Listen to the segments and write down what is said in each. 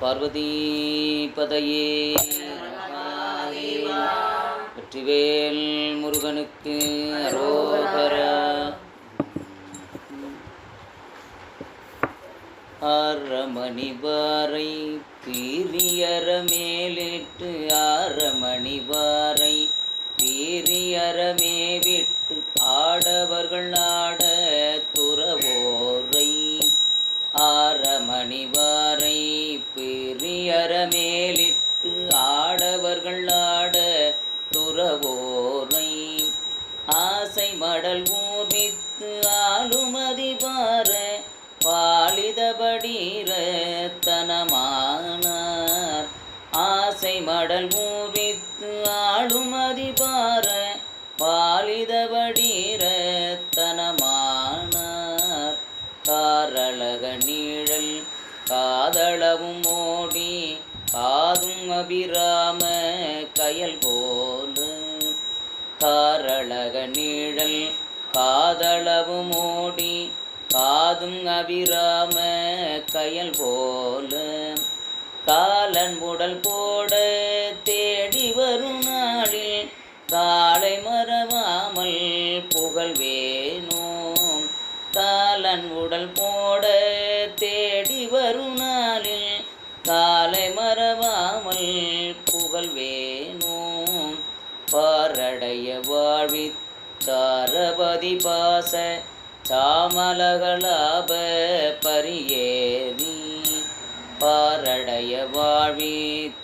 பார்வதீபதையே. வெற்றிவேல் முருகனுக்கு அரோகரா. ஆரமணிவாரை பீரியற மேலிட்டு ஆரமணிவாரை பீரியறமே விட்டு ஆடவர்கள் ஆட துறவோரை. ஆரமணி வாரை மேலிட்டு ஆடவர்கள் ஆட துறவோரை. ஆசை மடல் ஊர்வித்து ஆளுமதி பார பாலிதபடீரத்தனமானார். ஆசை மடல் ஊர்வித்து ஆளுமதி பார பாலிதபடீரத்தனமானார். காரழகனி காதளவும் ஓடி காதும் அபிராம கயல் போல காரழக நீழல் காதளவும் ஓடி காதும் அபிராம கயல் போல காலன் உடல் போட தேடி வரும் நாளில் காலை மறவாமல் புகழ்வேனோம் காலன் உடல் போ பாரடைய வாழ்வி தாரபதி பாச சாமலகலாப பரியேரி பாரடைய வாழ்வி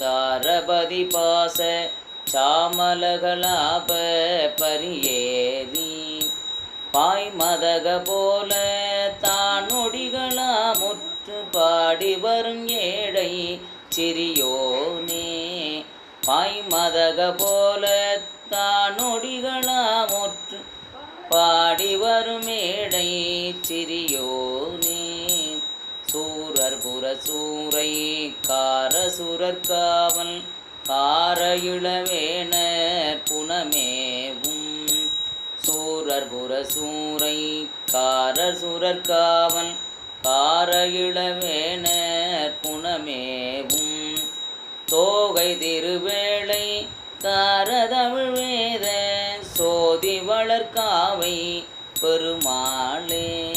தாரபதி பாச சாமலகலாப பரியேரி பாய் மதக போல தானொடிகளாமுற்று பாடி வரும் ஏழை சிறியோனே. பாய் மதக போல தானொடிகளாமுற்று பாடி வரும் ஏழை சிறியோனே. சூரர் புற சூரை கார சுரர் கார இளவேணர் புனமேவும். சூரர் புற சூரை காரர் சுரர் கார இளவேணர் புனமேவும். தோகை திருவேளை தாரதமிழ் வேத சோதி வளர்காவை பெருமாளே.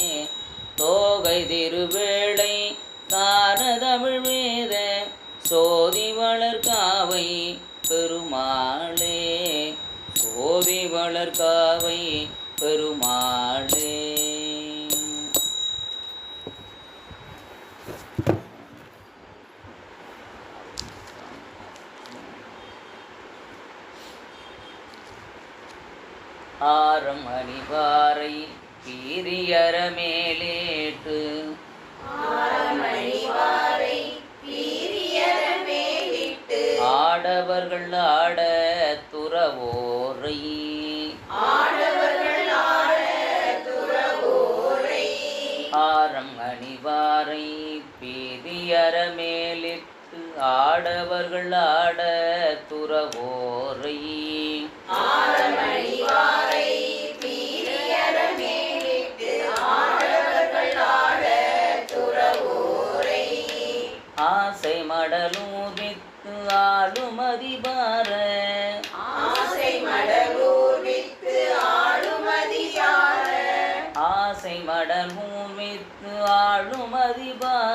தோகை திருவேளை தாரதமிழ் வேத சோதி வளர்காவை பெருமாளே. சோதி வளர்காவை பெருமாள். ஆரம் அணிவாரை பீரியற மேலேட்டு. ஆடவர்கள் ஆட துறவோரை. ஆரம் அணிவாரை பீரியற மேலிட்டு. ஆடவர்க்கு ஆடவர்கள் ஆட துறவோரை. ஆசை மடலும் உதித்து ஆளும் அதிபார. ஆசை மடலூர் வித்து ஆளும் அதிகார ஆசை மடலும் வித்து ஆளும் அதிபார.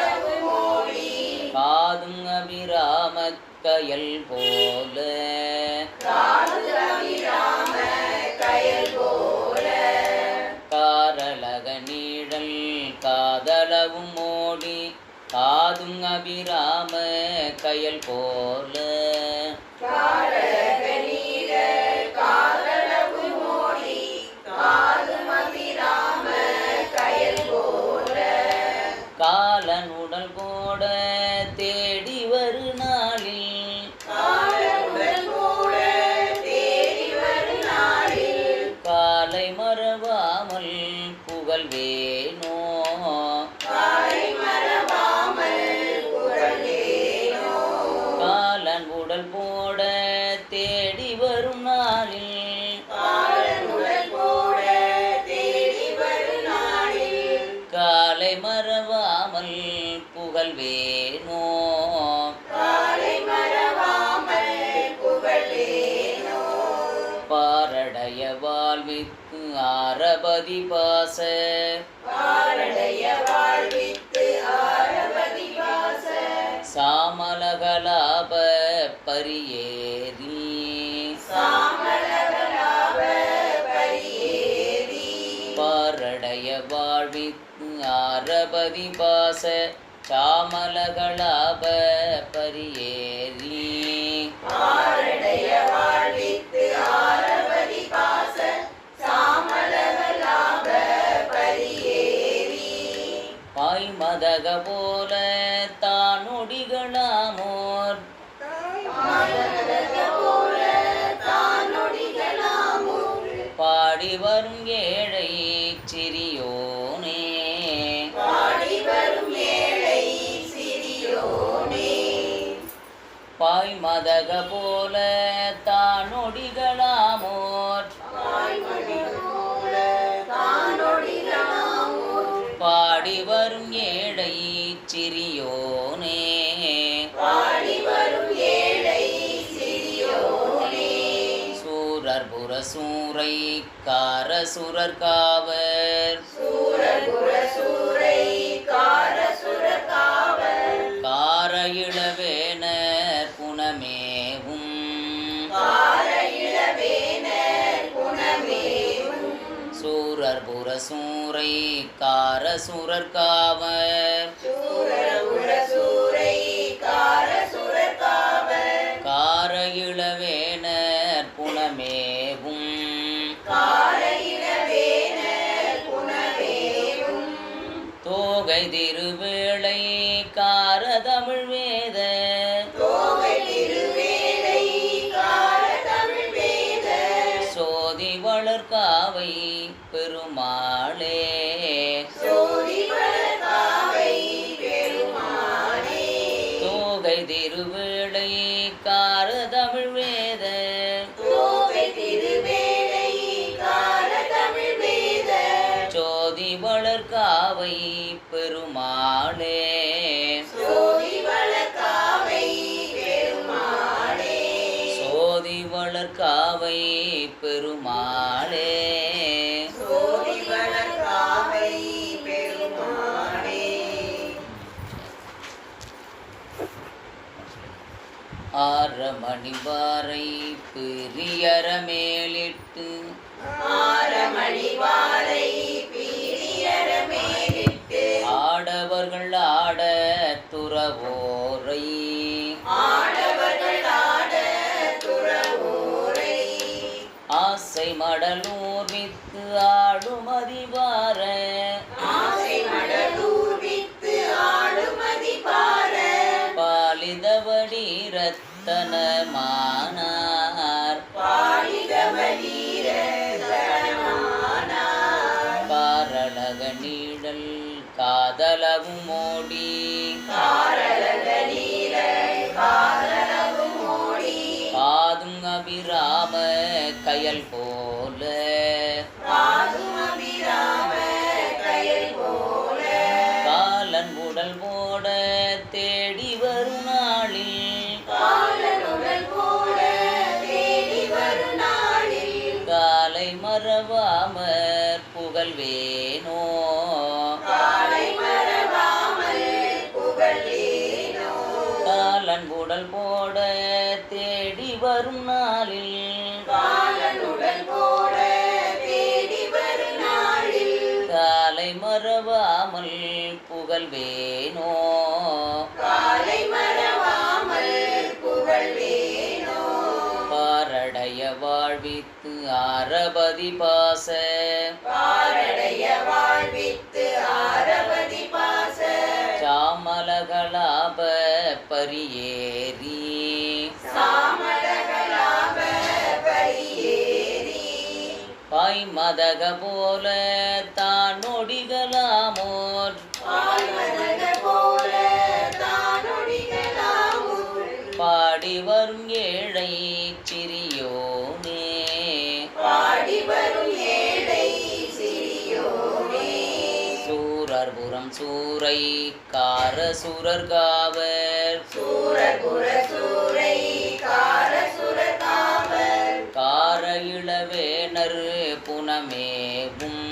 கயல் போல காரலக நீழல் காதலவும் ஓடி காதும் அபிராம கயல் போல மறவாமல் புகழ்வேனோ. பாரடைய வாழ்வித்து ஆரபதி பாச. சாமலகலாப பரியே. ஆரபதி பாச சாமலகலாப பரியேறி. பாய் மதக போல தானொடிகளாமோர் மதக போல தானொடிகளாமோர் பாடி வரும் ஏழை சிறியோனே. சூரர் புற சூரை கார சுரர் காவர் சூரர் புற சூரை கார காவர். பெருமாளே. தோகை திருவேளை கார தமிழ் வேத சோதி வளர்காவை பெருமாளே. சோதி வளர்காவை பெருமாளே. ஆற மணி வாரை பெரியற மேலிட்டு ஆடவர்கள் ஆட துறவோரை. ஆசை மடலூர் வித்து ஆடுமதி வார பாலிதவடி ரத்தன கயல் போல காலன் உடல் போட தேடி வரும் நாளில். காலை மறவாமற் புகழ்வேனோ. காலன் உடல் போட தேடி வரும் நாளில். ஆரபதி பாச. பாரடைய வாழ்வித்து ஆரவதி பாச. சாமலகலாப பரியேறி. சாமலகலாப பரியேறி. பாய் மதக போல தானொடிகளாமோர். பாய்மதக சூரை கார சூரர் காவர் கார இளவேனர் புனமேவும்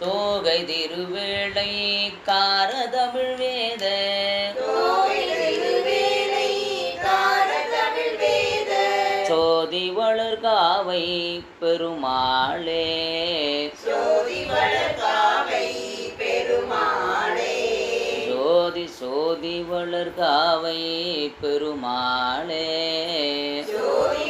தோகை திருவேளை கார தமிழ் வேத வளர்காவை பெருமாளே சோதி வளர்காவை பெருமாளே சோதி சோதி வளர்காவை பெருமாளே சோதி